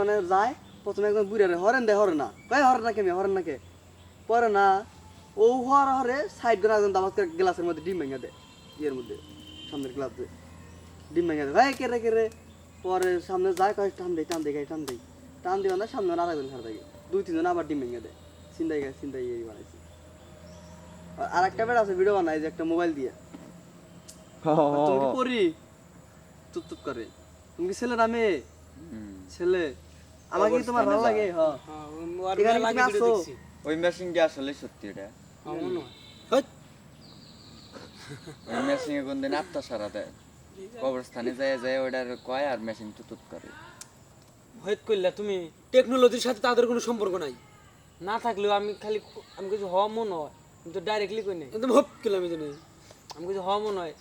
মানে যায় প্রথমে একদম বুড়ে রে হরেন দে হরে না। কয় হরে না কেমি হরেন না কে পরে না ও হর হরে সাইড করে একদম দামাত করে গ্লাসের মধ্যে ডিম ভেঙে দেয় ইয়ের মধ্যে সামনের গ্লাসে ডিম ভেঙে দেয় ভাই কে রে কে রে? পরে সামনে যায় কয় টান দেয় টান দেয় গায়ে টান দেয় টান দিয়ে না সামনে আর একজন খারাপ থাকে। দুই তিনজন আবার ডিম ভেঙে দেয়। চিন্তাই গায়ে চিন্তাই এই বানাইছে। আর আরেকটা বেড়া আছে ভিডিও বানাই যে একটা মোবাইল দিয়ে। তুমি করি তুপ তুপ করে। তুমি কি ছেলে না মেয়ে? ছেলে। আমাকে কি তোমার ভালো লাগে? হ্যাঁ। এখানে কি তুমি আসো? ওই মেশিন কি আসলে সত্যি এটা? ওই মেশিন এ কোনদিন আত্মা সারা দেয়। কবরস্থানে যায় যায় ওটার কয় আর মেশিন তুতুত করে। হয়ত করলে তুমি টেকনোলজির সাথে তাদের কোনো সম্পর্ক নাই? না থাকলেও আমি খালি আমি কিছু হওয়া মন হয়। আমি তো ডাইরেক্টলি কই নাই। একদম হপ করলাম আমি জানি। আমি কিছু হওয়া মন হয়।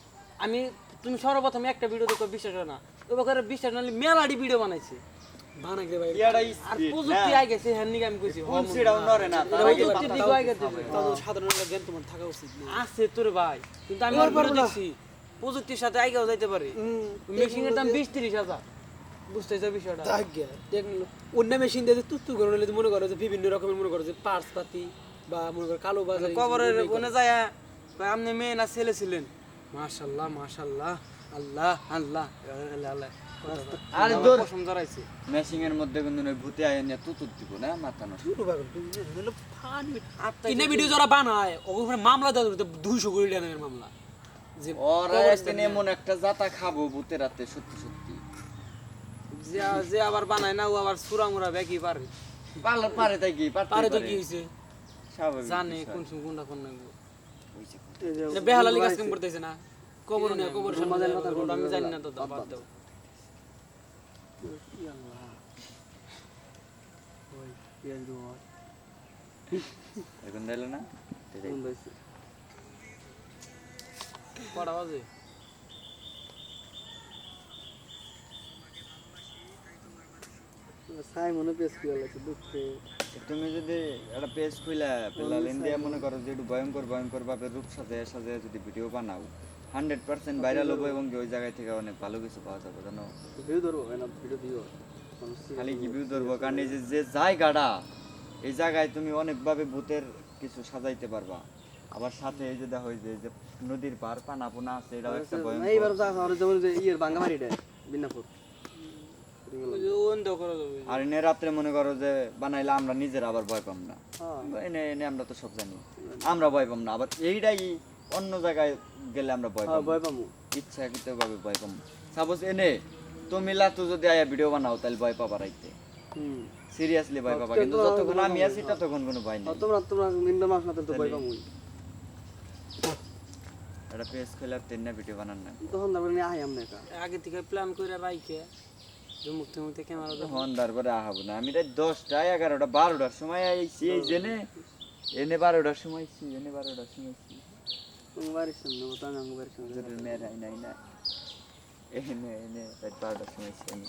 আমি তুমি সর্বপ্রথম একটা ভিডিও দেখো বিশ্বাস হয় না। তো করে বিশ্বাস নাহলে মেলাডি ভিডিও বানাইছে। হ্যাঁ মন আছে তোর ভাই কিন্তু আমি প্রযুক্তির সাথে আইগাও যাইতে পারি। মেশিং এর দাম বিশ তিরিশ হাজার। বুঝতেছো বিষয়টা? অন্য মেশিন দিয়ে তুত্তু করে নিলে মনে করো যে বিভিন্ন রকমের মনে করো যে পার্টস পাতি বা মনে করো কালো বাজার কবরের কোনে যায় আপনি মেয়ে না ছেলে ছিলেন। মাশাল্লাহ মাশাল্লাহ আল্লাহ আল্লাহ। আল্লাহ আরে দূর। কসম জড়াইছে মেশিং এর মধ্যে কিন্তু ওই ভূতে আয় নিয়ে তুতুত দিব না? মাথা নষ্ট। ইনে ভিডিও যারা বানায় ওখানে মামলা দেওয়া দুইশো কোটি টাকার মামলা। যে ওরা একদিন এমন একটা জাতা খাব ভূতের রাতে সত্যি সত্যি। যে যে আবার বানায় না ও আবার সুরা মুরা ব্যাকি পারে পারে তাই কি? পারে তো কি হয়েছে স্বাভাবিক জানে কোন কোনটা কোন হইছে। যে এটা বেহালালি কাজ কাম করতেছে না। কবর না কবর সমাজের কথা আমি জানি না তো বাদ দাও। ই আল্লাহ ওই পেঁয়াজ দেবো আর এখন দিলে না? কটা বাজে? সাই মনে লাগছে দুঃখ। তুমি যদি একটা পেজ খুলে পেলাল ইন্ডিয়া মনে করো যে একটু ভয়ঙ্কর ভয়ঙ্কর ভাবে রূপ যদি ভিডিও বানাও হান্ড্রেড পার্সেন্ট ভাইরাল হব এবং ওই জায়গায় থেকে অনেক ভালো কিছু পাওয়া যাবে জানো? ভিডিও ধরবো না? ভিডিও দিও। খালি কি ভিউ ধরবো কারণ এই যে যে জায়গাটা এই জায়গায় তুমি অনেকভাবে ভূতের কিছু সাজাইতে পারবা। আবার সাথে এই যে দেখো যে যে নদীর পার পানা পোনা আছে এটাও একটা এইবার ভয়ঙ্কর যা আমার যেমন যে ইয়ের বাঙ্গামারি দেয় বিনাপুর। ওন দাও করে দেবে আর এনে রাত্রে মনে করো যে বানাইলে আমরা নিজের আবার ভয় পাম না। হ্যাঁ। এনে এনে আমরা তো সব জানি। আমরা ভয় পাম না। আবার এইটাই অন্য জায়গায় গেলে আমরা ভয় হ্যাঁ পাম ভয় পাবো ইচ্ছাকৃত ভাবে ভয় পাম। সাপোজ এনে তুমি লাতু যদি আয়া ভিডিও বানাও তাহলে ভয় পাবা রাইতে। সিরিয়াসলি ভয় পাবা। কিন্তু যতক্ষণ আমি আছি ততক্ষণ কোনো ভয় নেই। তোমরা তোমরা নিন্দা মাস না তো ভয় পাবো একটা পেজ খুলে আর তিনটা ভিডিও বানান না। তখন তারপরে নিয়ে আই আমরা আগে থেকে প্ল্যান করে রাইখে। মুক্তি মুক্তি ক্যামেরা হন তারপরে আহাবো না। আমি রাত দশটা এগারোটা বারোটার সময় আইছি এই জেনে এনে বারোটার সময় আইছি এনে বারোটার সময় আইছি। বাড়ির সামনে ও তো আমি বাড়ির সামনে মেয়ের নাই না। এনে এনে বারোটার সময় আইছি আমি।